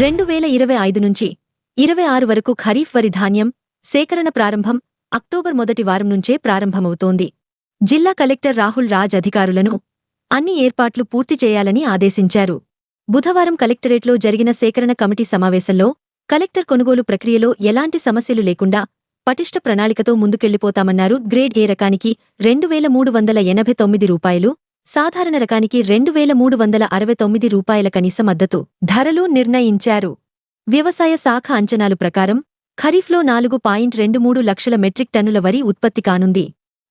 రెండు వేల ఇరవై ఐదు నుంచి ఇరవై ఆరు వరకు ఖరీఫ్ వరి ధాన్యం సేకరణ ప్రారంభం అక్టోబర్ మొదటి వారం నుంచే ప్రారంభమవుతోంది. జిల్లా కలెక్టర్ రాహుల్ రాజ్ అధికారులను అన్ని ఏర్పాట్లు పూర్తి చేయాలని ఆదేశించారు. బుధవారం కలెక్టరేట్లో జరిగిన సేకరణ కమిటీ సమావేశంలో కలెక్టర్ కొనుగోలు ప్రక్రియలో ఎలాంటి సమస్యలు లేకుండా పటిష్ట ప్రణాళికతో ముందుకెళ్ళిపోతామన్నారు గ్రేడ్ ఏ రకానికి రెండు వేల మూడు వందల ఎనభై తొమ్మిది రూపాయలు సాధారణ రకానికి రెండు వేల మూడు వందల అరవై తొమ్మిది రూపాయల కనీస మద్దతు ధరలు నిర్ణయించారు. వ్యవసాయ శాఖ అంచనాలు ప్రకారం ఖరీఫ్లో నాలుగు పాయింట్ రెండు మూడు లక్షల మెట్రిక్ టన్నుల వరి ఉత్పత్తి కానుంది.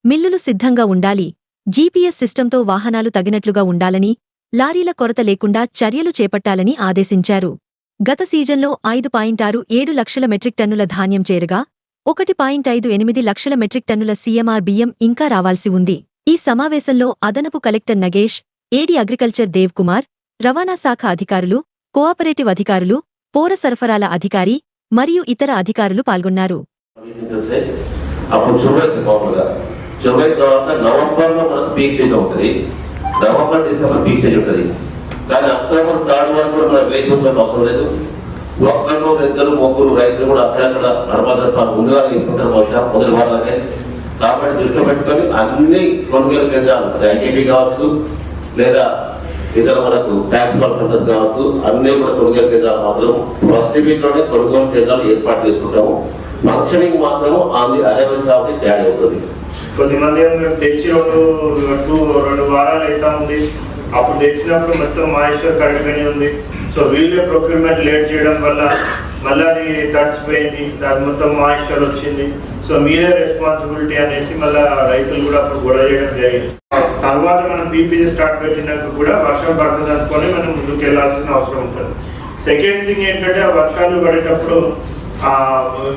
మిల్లులు సిద్ధంగా ఉండాలి. జీపీఎస్ సిస్టంతో వాహనాలు తగినట్లుగా ఉండాలని లారీల కొరత లేకుండా చర్యలు చేపట్టాలని ఆదేశించారు. గత సీజన్లో ఐదు పాయింట్ ఆరు ఏడు లక్షల మెట్రిక్ టన్నుల ధాన్యం చేరగా ఒకటి పాయింట్ ఐదు ఎనిమిది లక్షల మెట్రిక్ టన్నుల సీఎంఆర్ బియ్యం ఇంకా రావాల్సి ఉంది. ఈ సమావేశంలో అదనపు collector Nagesh AD agriculture Dev Kumar రవాణా శాఖ అధికారులు కోఆపరేటివ్ అధికారులు పౌర సరఫరాల అధికారి మరియు ఇతర అధికారులు పాల్గొన్నారు. నవంబర్ డిసెంబర్ పీక్ స్టేజ్ ఉంటుంది. కానీ అక్టోబర్ థర్డ్ వరకు కూడా అవసరం లేదు. ఒక్కరు ఇద్దరు ముగ్గురు రైతులు కూడా అక్కడక్కడ నడపదడప ముందుగా తీసుకుంటారు బహుశా మొదటి వారాలకే. కాబట్టి దృష్టి పెట్టుకొని అన్ని కొనుగోలు కేంద్రాలు ఐటీపీ కావచ్చు లేదా ఇతర మనకు ట్యాక్స్ సెంటర్స్ కావచ్చు అన్ని కూడా కొనుగోలు కేంద్రాలు మాత్రం ఫస్ట్ వీక్లోనే కొనుగోలు కేంద్రాలు ఏర్పాటు చేసుకుంటాము. ఫంక్షనింగ్ మాత్రము on the arrivals of the అవుతుంది కొద్ది మంది మేము తెచ్చి రెండు టూ రెండు వారాలు అవుతా ఉంది? అప్పుడు తెచ్చినప్పుడు మొత్తం మాయిశ్చర్ కరెక్ట్గానే ఉంది. సో వీళ్ళే ప్రొక్యూర్మెంట్ లేట్ చేయడం వల్ల మళ్ళీ అది తడిచిపోయింది దాని మొత్తం మాయిశ్చర్ వచ్చింది. సో మీదే రెస్పాన్సిబిలిటీ అనేసి మళ్ళీ రైతులు కూడా అప్పుడు గొడవ చేయడం జరిగింది. తర్వాత మనం పీపీజీ స్టార్ట్ పెట్టినాక కూడా వర్షం పడుతుంది అనుకొని మనం ముందుకు వెళ్ళాల్సిన అవసరం ఉంటుంది. సెకండ్ థింగ్ ఏంటంటే ఆ వర్షాలు పడేటప్పుడు ఆ,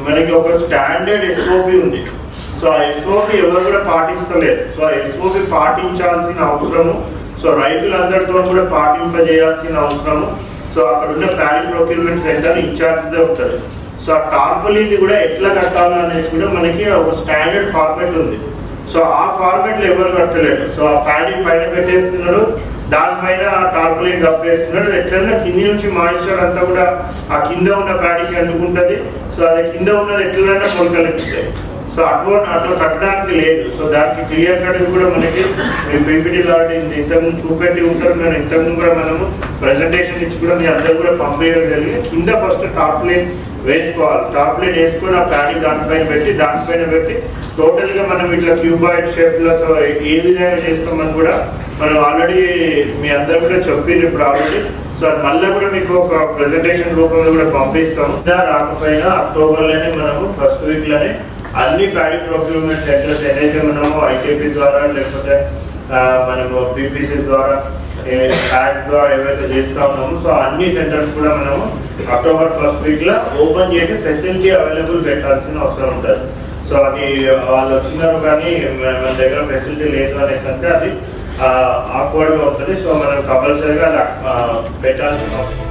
మనకి ఒక స్టాండర్డ్ ఎస్ఓపి ఉంది. సో ఆ ఎస్ఓపి ఎవరు కూడా పాటిస్తలేరు సో ఆ ఎస్ఓపి పాటించాల్సిన అవసరము సో రైతులందరితో కూడా పాటింపజేయాల్సిన అవసరము సో అక్కడ ఉన్న ప్యాడీ ప్రొక్యూర్మెంట్ సెంటర్ ఇన్ఛార్జ్దే ఉంటారు. సో ఆ టార్పలీది కూడా ఎట్లా కట్టాలి అనేసి కూడా మనకి ఒక స్టాండర్డ్ ఫార్మెట్ ఉంది. సో ఆ ఫార్మెట్లో ఎవరు కట్టలేరు. సో ఆ ప్యాడీ పైన పెట్టేస్తున్నారు దానిపైన ఆ టార్పలిన్ కప్పేస్తున్నాడు. ఎట్లన్నా కింది నుంచి మాయిశ్చర్ అంతా కూడా ఆ కింద ఉన్న ప్యాడీకి అంటుకుంటది సో అది కింద ఉన్నది ఎట్లైనా మొలకలెక్కుతాయి సో అటువంటి అట్లా కట్టడానికి లేదు. సో దానికి క్లియర్ కట్ కూడా మనకి మేము పీపీటీ లాంటి ఇంతకుముందు చూపెట్టి ఉంటారు. మేము ఇంతకుముందు కూడా మనము ప్రెజెంటేషన్ ఇచ్చి కూడా మీ అందరూ కూడా పంపేయడం జరిగింది. కింద ఫస్ట్ టాప్ లైన్ వేసుకోవాలి. టాప్ లైన్ వేసుకొని ఆ ప్యాడీ దానిపైన పెట్టి దానిపైన పెట్టి టోటల్గా మనం ఇట్లా క్యూబాయిడ్ షేప్లో సో ఏ విధంగా చేస్తామని కూడా మనం ఆల్రెడీ మీ అందరూ కూడా చెప్పింది ఇప్పుడు ఆల్రెడీ సో అది మళ్ళీ కూడా మీకు ఒక ప్రెజెంటేషన్ రూపంలో కూడా పంపిస్తాం రాకపోయినా అక్టోబర్లోనే మనము ఫస్ట్ వీక్లోనే అన్ని ప్యాడీ ప్రొక్యూర్మెంట్ సెంటర్స్ ఏదైతే మనము ఐటీపీ ద్వారా లేకపోతే మనము బీపీసీ ద్వారా యాడ్స్ ద్వారా ఏవైతే చేస్తూ ఉన్నామో సో అన్ని సెంటర్స్ కూడా మనము అక్టోబర్ ఫస్ట్ వీక్లో ఓపెన్ చేసి ఫెసిలిటీ అవైలబుల్ పెట్టాల్సిన అవసరం ఉంటుంది. సో అది వాళ్ళు వచ్చినారు కానీ మన దగ్గర ఫెసిలిటీ లేదు అనేసి అంటే అది ఆక్వర్డ్గా ఉంటుంది. సో మనం కంపల్సరీగా అది పెట్టాల్సిన అవసరం